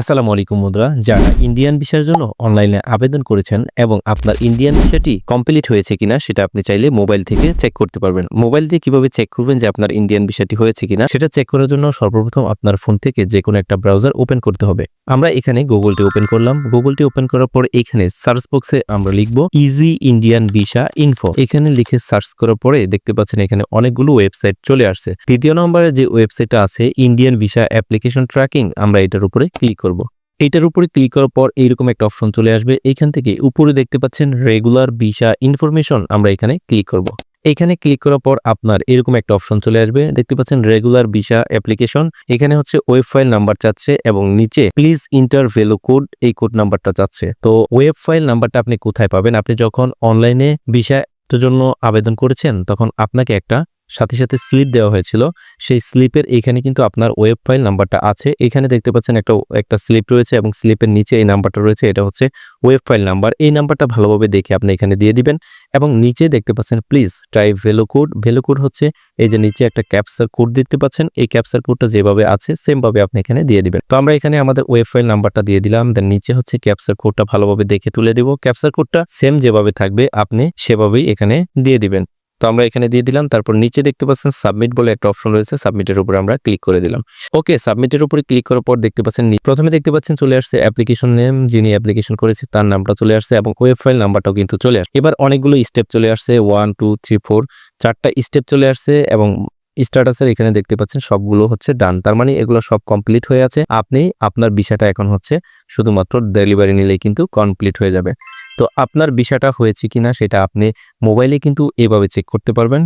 আসসালামু আলাইকুম মুদ্রা। যারা ইন্ডিয়ান ভিসার জন্য অনলাইনে আবেদন করেছেন এবং আপনার ইন্ডিয়ান ভিসাটি কমপ্লিট হয়েছে কিনা সেটা আপনি চাইলে মোবাইল থেকে চেক করতে পারবেন। মোবাইল দিয়ে কীভাবে চেক করবেন যে আপনার ইন্ডিয়ান ভিসাটি হয়েছে কিনা, সেটা চেক করার জন্য সর্বপ্রথম আপনার ফোন থেকে যে কোনো একটা ব্রাউজার ওপেন করতে হবে। আমরা এখানে গুগলটি ওপেন করলাম। গুগলটি ওপেন করার পর এখানে সার্চ বক্সে আমরা লিখব ইজি ইন্ডিয়ান ভিসা ইনফো এখানে লিখে সার্চ করার পরে দেখতে পাচ্ছেন এখানে অনেকগুলো ওয়েবসাইট চলে আসছে। দ্বিতীয় নম্বরে যে ওয়েবসাইটটা আছে ইন্ডিয়ান ভিসা অ্যাপ্লিকেশন ট্র্যাকিং আমরা এটার উপরে ক্লিক করব। এইটার উপরে ক্লিক করার পর এইরকম একটা অপশন চলে আসবে। এইখান থেকে উপরে দেখতে পাচ্ছেন রেগুলার ভিসা ইনফরমেশন আমরা এখানে ক্লিক করব। এখানে ক্লিক করার পর আপনার এরকম একটা অপশন চলে আসবে। দেখতে পাচ্ছেন রেগুলার ভিসা অ্যাপ্লিকেশন এখানে হচ্ছে ওয়েব ফাইল নাম্বার চাচ্ছে এবং নিচে প্লিজ ইন্টার ভেলো কোড এই কোড নাম্বারটা চাচ্ছে। তো ওয়েব ফাইল নাম্বারটা আপনি কোথায় পাবেন? আপনি যখন অনলাইনে ভিসা জন্য আবেদন করেছেন, তখন আপনাকে একটা সাথে সাথে স্লিপ দেওয়া হয়েছিল। সেই স্লিপের এখানে কিন্তু আপনার ওয়েব ফাইল নাম্বারটা আছে। এখানে দেখতে পাচ্ছেন একটা একটা স্লিপ রয়েছে এবং স্লিপের নিচে এই নাম্বারটা রয়েছে। এটা হচ্ছে ওয়েব ফাইল নাম্বার এই নাম্বারটা ভালোভাবে দেখে আপনি এখানে দিয়ে দিবেন এবং নিচে দেখতে পাচ্ছেন please try below code below code হচ্ছে এই যে নিচে একটা ক্যাপসার কোড দেখতে পাচ্ছেন। এই ক্যাপসার কোডটা যেভাবে আছে সেমভাবে আপনি এখানে দিয়ে দিবেন। তো আমরা এখানে আমাদের ওয়েব ফাইল নাম্বারটা দিয়ে দিলাম। দেন নিচে হচ্ছে ক্যাপসার কোডটা ভালোভাবে দেখে তুলে দিব। ক্যাপসার কোডটা সেম যেভাবে থাকবে, আপনি সেভাবেই এখানে দিয়ে দিবেন। তো আমরা এখানে দিয়ে দিলাম। তারপর নিচে দেখতে পাচ্ছেন সাবমিট বলে একটা অপশন রয়েছে। সাবমিটের উপরে আমরা ক্লিক করে দিলাম। ওকে, সাবমিটের উপরে ক্লিক করার পর দেখতে পাচ্ছেন প্রথমে দেখতে পাচ্ছেন চলে আসছে অ্যাপ্লিকেশন নেম, যিনি অ্যাপ্লিকেশন করেছে তার নামটা চলে আসছে এবং ওয়েব ফাইল নাম্বারটাও কিন্তু চলে আসছে। এবার অনেকগুলো স্টেপ চলে আসছে, ওয়ান, টু, থ্রি, ফোর, চারটা স্টেপ চলে আসছে এবং স্ট্যাটাসের এখানে দেখতে পাচ্ছেন সবগুলো হচ্ছে ডান তার মানে এগুলো সব কমপ্লিট হয়ে আছে। আপনি, আপনার বিষয়টা এখন হচ্ছে শুধুমাত্র ডেলিভারি নিলেই কিন্তু কমপ্লিট হয়ে যাবে। তো আপনার বিষয়টা হয়েছে কিনা সেটা আপনি মোবাইলে কিন্তু এভাবে চেক করতে পারবেন।